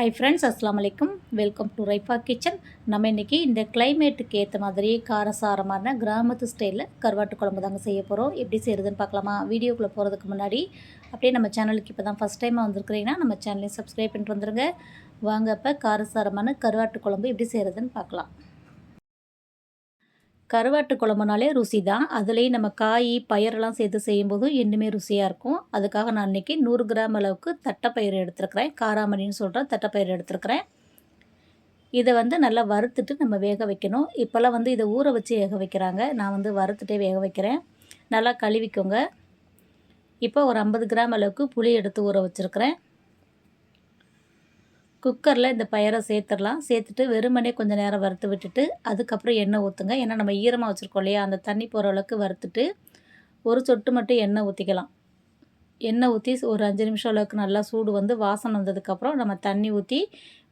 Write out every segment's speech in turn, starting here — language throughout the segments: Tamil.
ஹை ஃப்ரெண்ட்ஸ் அஸ்லாம் வலைக்கும் வெல்கம் டு ரைஃபா கிச்சன் நம்ம இன்றைக்கி இந்த கிளைமேட்டுக்கு ஏற்ற மாதிரி காரசாரமான கிராமத்து ஸ்டைலில் கருவாட்டு குழம்பு தாங்க செய்ய போகிறோம் எப்படி செய்கிறதுன்னு பார்க்கலாமா? வீடியோக்குள்ளே போகிறதுக்கு முன்னாடி அப்படியே நம்ம சேனலுக்கு இப்போ தான் ஃபஸ்ட் டைமாக வந்திருக்கிறீங்கன்னா நம்ம சேனலையும் சப்ஸ்கிரைப் பண்ணிட்டு வந்துருங்க. வாங்க இப்போ காரசாரமான கருவாட்டு குழம்பு எப்படி செய்கிறதுன்னு பார்க்கலாம். கருவாட்டு குழம்புனாலே ருசி தான் அதுலேயும் நம்ம காய் பயிரெல்லாம் சேர்த்து செய்யும்போது இன்னுமே ருசியாக இருக்கும். அதுக்காக நான் இன்றைக்கி நூறு கிராம் அளவுக்கு தட்டைப்பயிறு எடுத்துருக்கிறேன். காராமணின்னு சொல்கிறேன் தட்டைப்பயிறு எடுத்துருக்கிறேன். இதை வந்து நல்லா வறுத்துட்டு நம்ம வேக வைக்கணும். இப்போல்லாம் வந்து இதை ஊற வச்சு வேக வைக்கிறாங்க. நான் வந்து வறுத்துட்டே வேக வைக்கிறேன். நல்லா கழுவிக்கோங்க. இப்போ ஒரு ஐம்பது கிராம் அளவுக்கு புளி எடுத்து ஊற வச்சுருக்கிறேன். குக்கரில் இந்த பயரை சேர்த்துடலாம். சேர்த்துட்டு வெறுமனே கொஞ்சம் நேரம் வறுத்து விட்டுட்டு அதுக்கப்புறம் எண்ணெய் ஊற்றுங்க ஏன்னா நம்ம ஈரமாக வச்சுருக்கோம் இல்லையா? அந்த தண்ணி போகிற அளவுக்கு வறுத்துட்டு ஒரு சொட்டு மட்டும் எண்ணெய் ஊற்றிக்கலாம் எண்ணெய் ஊற்றி ஒரு அஞ்சு நிமிஷம் அளவுக்கு நல்லா சூடு வந்து வாசனை வந்ததுக்கப்புறம் நம்ம தண்ணி ஊற்றி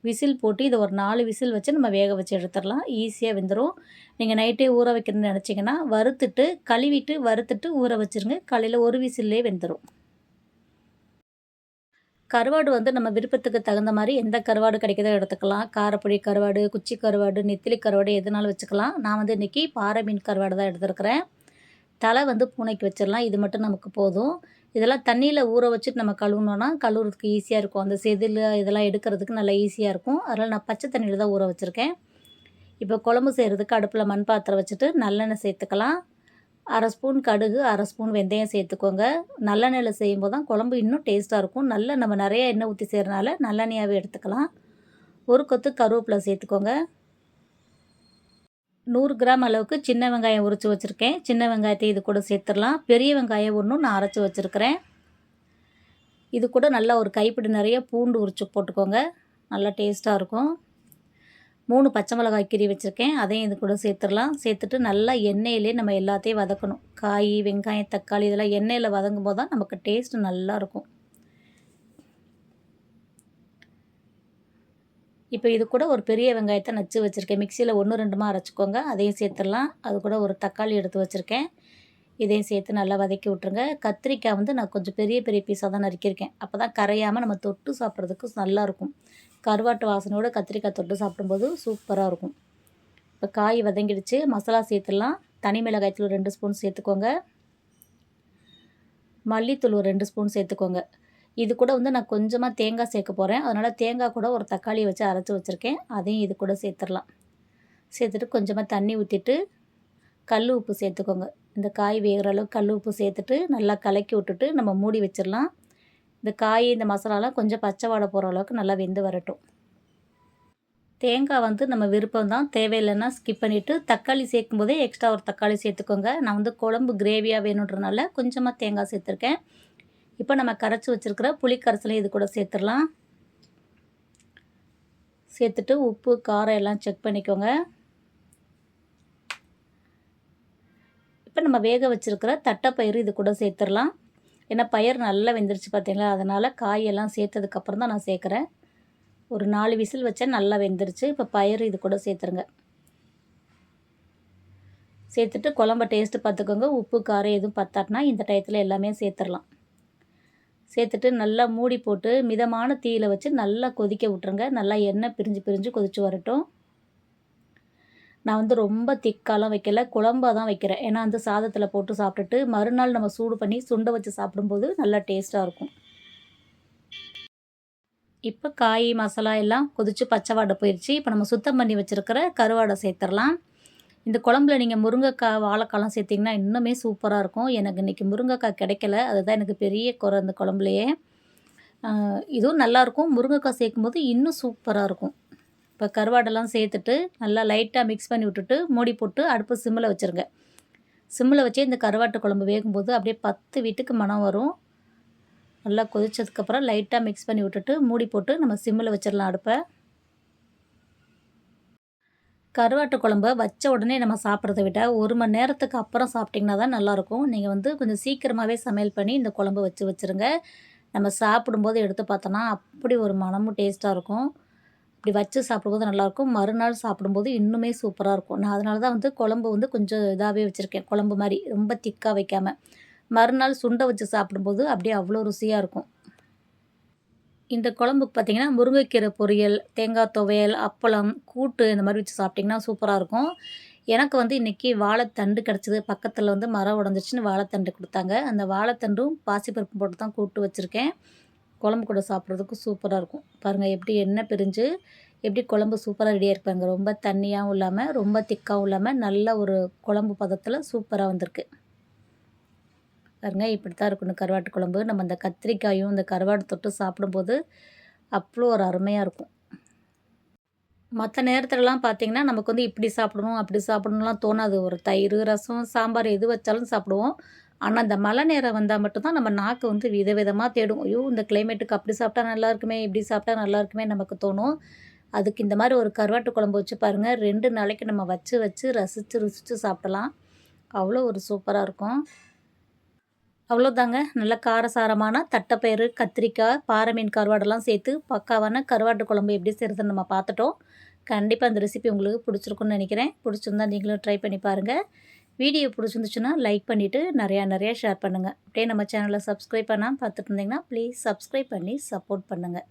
விசில் போட்டு இதை ஒரு நாலு விசில் வச்சு நம்ம வேக வச்சு எடுத்துடலாம். ஈஸியாக வெந்துடும் நீங்கள் நைட்டே ஊற வைக்கணும்னு நினச்சிங்கன்னா வறுத்துட்டு கழுவிட்டு வறுத்துட்டு ஊற வச்சுருங்க. காலையில் ஒரு விசில்லே வெந்துடும் கருவாடு வந்து நம்ம விருப்பத்துக்கு தகுந்த மாதிரி எந்த கருவாடு கிடைக்கிறதோ எடுத்துக்கலாம். காரப்பொடி கருவாடு குச்சி கருவாடு நெத்திலி கருவாடு எதுனாலும் வச்சுக்கலாம். நான் வந்து இன்றைக்கி பாறை மீன் கருவாடு தான் எடுத்துருக்கிறேன். தலை வந்து பூனைக்கு வச்சிடலாம். இது மட்டும் நமக்கு போதும். இதெல்லாம் தண்ணியில் ஊற வச்சுட்டு நம்ம கழுவுனோன்னா கழுவுறதுக்கு ஈஸியாக இருக்கும். அந்த செதில் இதெல்லாம் எடுக்கிறதுக்கு நல்லா ஈஸியாக இருக்கும். அதனால் நான் பச்சை தண்ணியில் தான் ஊற வச்சுருக்கேன். இப்போ குழம்பு செய்கிறதுக்கு அடுப்பில் மண் பாத்திரம் வச்சுட்டு நல்லெண்ணெய் சேர்த்துக்கலாம். அரை ஸ்பூன் கடுகு அரை ஸ்பூன் வெந்தயம் சேர்த்துக்கோங்க. நல்லெண்ணெயில் செய்யும்போது தான் குழம்பு இன்னும் டேஸ்ட்டாக இருக்கும். நல்ல நம்ம நிறைய எண்ணெய் ஊற்றி செய்கிறனால நல்லெண்ணெயாகவே எடுத்துக்கலாம். ஒரு கொத்து கருவேப்பிலை சேர்த்துக்கோங்க. நூறு கிராம் அளவுக்கு சின்ன வெங்காயம் உரித்து வச்சுருக்கேன். சின்ன வெங்காயத்தை இது கூட சேர்த்துடலாம். பெரிய வெங்காயம் ஒன்றும் நான் அரைச்சி வச்சுருக்கிறேன். இது கூட நல்லா ஒரு கைப்பிடி நிறைய பூண்டு உரிச்சு போட்டுக்கோங்க. நல்லா டேஸ்ட்டாக இருக்கும். மூணு பச்சை மிளகாய் கீரி வச்சுருக்கேன். அதையும் இது கூட சேர்த்துடலாம். சேர்த்துட்டு நல்லா எண்ணெயிலே நம்ம எல்லாத்தையும் வதக்கணும். காய் வெங்காயம் தக்காளி இதெல்லாம் எண்ணெயில் வதங்கும் போது தான் நமக்கு டேஸ்ட்டு நல்லாயிருக்கும் இப்போ இது கூட ஒரு பெரிய வெங்காயத்தை நச்சு வச்சுருக்கேன். மிக்சியில் ஒன்று ரெண்டுமா அரைச்சிக்கோங்க. அதையும் சேர்த்துடலாம். அது கூட ஒரு தக்காளி எடுத்து வச்சுருக்கேன். இதையும் சேர்த்து நல்லா வதக்கி விட்ருங்க கத்திரிக்காய் வந்து நான் கொஞ்சம் பெரிய பெரிய பீஸாக தான் நறுக்கியிருக்கேன். அப்போ தான் கரையாமல் நம்ம தொட்டு சாப்பிட்றதுக்கு நல்லாயிருக்கும் கருவாட்டு வாசனையோட கத்திரிக்காய் தொட்டு சாப்பிடும்போது சூப்பராக இருக்கும். இப்போ காய் வதங்கிடுச்சு. மசாலா சேர்த்துடலாம். தனி மிளகாய்த்தூள் ரெண்டு ஸ்பூன் சேர்த்துக்கோங்க. மல்லித்தூள் ஒரு ரெண்டு ஸ்பூன் சேர்த்துக்கோங்க. இது கூட வந்து நான் கொஞ்சமாக தேங்காய் சேர்க்க போகிறேன் அதனால் தேங்காய் கூட ஒரு தக்காளியை வச்சு அரைச்சி வச்சுருக்கேன். அதையும் இது கூட சேர்த்துடலாம். சேர்த்துட்டு கொஞ்சமாக தண்ணி ஊற்றிட்டு கல் உப்பு சேர்த்துக்கோங்க. இந்த காய் வேகிற அளவுக்கு கல் உப்பு சேர்த்துட்டு நல்லா கலக்கி விட்டுட்டு நம்ம மூடி வச்சிடலாம். இந்த காய் இந்த மசாலாலாம் கொஞ்சம் பச்சை வாடை போகிற அளவுக்கு நல்லா வெந்து வரட்டும். தேங்காய் வந்து நம்ம விருப்பம் தான். தேவையில்லைன்னா ஸ்கிப் பண்ணிவிட்டு தக்காளி சேர்க்கும் போதே எக்ஸ்ட்ரா ஒரு தக்காளி சேர்த்துக்கோங்க. நான் வந்து குழம்பு கிரேவியாக வேணுன்றனால கொஞ்சமாக தேங்காய் சேர்த்துருக்கேன். இப்போ நம்ம கரைச்சி வச்சுருக்கிற புளிக்கரைசலையும் இது கூட சேர்த்துடலாம். சேர்த்துட்டு உப்பு காரம் எல்லாம் செக் பண்ணிக்கோங்க. இப்போ நம்ம வேக வச்சுருக்கிற தட்டைப்பயிறு இது கூட சேர்த்துடலாம். ஏன்னா பயிர் நல்லா வெந்துருச்சு பார்த்தீங்களா? அதனால் காயெல்லாம் சேர்த்ததுக்கப்புறம் தான் நான் சேர்க்குறேன். ஒரு நாலு விசில் வச்சா நல்லா வெந்துருச்சு. இப்போ பயிர் இது கூட சேர்த்துருங்க. சேர்த்துட்டு குழம்ப டேஸ்ட்டு பார்த்துக்கோங்க. உப்பு காரம் எதுவும் பத்தாட்டினா இந்த டயத்தில் எல்லாமே சேர்த்துடலாம் சேர்த்துட்டு நல்லா மூடி போட்டு மிதமான தீயில் வச்சு நல்லா கொதிக்க விட்ருங்க நல்லா எண்ணெய் பிரிஞ்சு பிரிஞ்சு கொதித்து வரட்டும். நான் வந்து ரொம்ப திக்காலாம் வைக்கல குழம்பாக தான் வைக்கிறேன். ஏன்னா வந்து சாதத்தில் போட்டு சாப்பிட்டுட்டு மறுநாள் நம்ம சூடு பண்ணி சுண்டை வச்சு சாப்பிடும்போது நல்லா டேஸ்ட்டாக இருக்கும். இப்போ காய் மசாலா எல்லாம் கொதித்து பச்சை வாடை போயிடுச்சு இப்போ நம்ம சுத்தம் பண்ணி வச்சுருக்கிற கருவாடை சேர்த்துடலாம். இந்த குழம்புல நீங்கள் முருங்கைக்காய் வாழைக்காலாம் சேர்த்திங்கன்னா இன்னுமே சூப்பராக இருக்கும். எனக்கு இன்றைக்கி முருங்கைக்காய் கிடைக்கல. அதுதான் எனக்கு பெரிய குறை அந்த குழம்புலையே. இதுவும் நல்லாயிருக்கும் முருங்கைக்காய் சேர்க்கும்போது இன்னும் சூப்பராக இருக்கும். இப்போ கருவாடெல்லாம் சேர்த்துட்டு நல்லா லைட்டாக மிக்ஸ் பண்ணி விட்டுட்டு மூடி போட்டு அடுப்பு சிம்மில் வச்சுருங்க. சிம்மில் வச்சே இந்த கருவாட்டு குழம்பு வேகும்போது அப்படியே பத்து வீட்டுக்கு மனம் வரும். நல்லா கொதிச்சதுக்கப்புறம் லைட்டாக மிக்ஸ் பண்ணி விட்டுட்டு மூடி போட்டு நம்ம சிம்மில் வச்சிடலாம் அடுப்பை. கருவாட்டு குழம்ப வச்ச உடனே நம்ம சாப்பிட்றத விட ஒரு மணி நேரத்துக்கு அப்புறம் சாப்பிட்டிங்கன்னா தான் நல்லாயிருக்கும். நீங்கள் வந்து கொஞ்சம் சீக்கிரமாகவே சமையல் பண்ணி இந்த குழம்பு வச்சு வச்சுருங்க. நம்ம சாப்பிடும்போது எடுத்து பார்த்தோன்னா அப்படி ஒரு மனமும் டேஸ்ட்டாக இருக்கும். இப்படி வச்சு சாப்பிடும்போது நல்லாயிருக்கும். மறுநாள் சாப்பிடும்போது இன்னுமே சூப்பராக இருக்கும். நான் அதனால தான் வந்து குழம்பு வந்து கொஞ்சம் இதாகவே வச்சுருக்கேன். குழம்பு மாதிரி ரொம்ப திக்காக வைக்காமல் மறுநாள் சுண்டை வச்சு சாப்பிடும்போது அப்படியே அவ்வளோ ருசியாக இருக்கும். இந்த குழம்புக்கு பார்த்தீங்கன்னா முருங்கைக்கீரை பொரியல் தேங்காய் துவையல் அப்பளம் கூட்டு இந்த மாதிரி வச்சு சாப்பிட்டிங்கன்னா சூப்பராக இருக்கும். எனக்கு வந்து இன்றைக்கி வாழைத்தண்டு கிடச்சிது. பக்கத்தில் வந்து மரம் உடஞ்சிச்சின்னு வாழைத்தண்டு கொடுத்தாங்க. அந்த வாழைத்தண்டும் பாசிப்பருப்பு போட்டு தான் கூட்டு வச்சுருக்கேன். குழம்பு கூட சாப்பிட்றதுக்கு சூப்பராக இருக்கும். பாருங்கள் எப்படி எண்ணெய் பிரிஞ்சு எப்படி குழம்பு சூப்பராக ரெடியாக இருப்பாங்க. ரொம்ப தண்ணியாகவும் இல்லாமல் ரொம்ப திக்காகவும் இல்லாமல் நல்ல ஒரு குழம்பு பதத்தில் சூப்பராக வந்திருக்கு. பாருங்க இப்படி தான் இருக்கணும் கருவாட்டு குழம்பு. நம்ம அந்த கத்திரிக்காயும் இந்த கருவாடு தொட்டு சாப்பிடும்போது அவ்வளோ ஒரு அருமையாக இருக்கும். மற்ற நேரத்துலலாம் பார்த்திங்கன்னா நமக்கு வந்து இப்படி சாப்பிடணும் அப்படி சாப்பிடணும்லாம் தோணாது. ஒரு தயிர் ரசம் சாம்பார் எது வச்சாலும் சாப்பிடுவோம். ஆனால் அந்த மழை நேரம் வந்தால் மட்டும்தான் நம்ம நாக்கு வந்து விதவிதமாக தேடும். ஐயோ இந்த கிளைமேட்டுக்கு அப்படி சாப்பிட்டா நல்லா இருக்குமே இப்படி சாப்பிட்டா நல்லா இருக்குமே நமக்கு தோணும். அதுக்கு இந்த மாதிரி ஒரு கருவாட்டு குழம்பு வச்சு பாருங்கள் ரெண்டு நாளைக்கு நம்ம வச்சு வச்சு ரசித்து ருசித்து சாப்பிடலாம். அவ்வளோ ஒரு சூப்பராக இருக்கும். அவ்வளோதாங்க. நல்ல காரசாரமான தட்டைப்பயிறு கத்திரிக்காய் பாறை மீன் கருவாடெல்லாம் சேர்த்து பக்காவான கருவாட்டு குழம்பு எப்படி செய்கிறதுன்னு நம்ம பார்த்துட்டோம். கண்டிப்பாக அந்த ரெசிபி உங்களுக்கு பிடிச்சிருக்குன்னு நினைக்கிறேன். பிடிச்சிருந்தா நீங்களும் ட்ரை பண்ணி பாருங்கள் வீடியோ பிடிச்சிருந்துச்சுன்னா லைக் பண்ணிவிட்டு நிறையா நிறையா ஷேர் பண்ணுங்கள் அப்படியே நம்ம சேனலை சப்ஸ்கிரைப் பண்ணால் பார்த்துட்டு இருந்தீங்கன்னா ப்ளீஸ் சப்ஸ்கிரைப் பண்ணி சப்போர்ட் பண்ணுங்கள்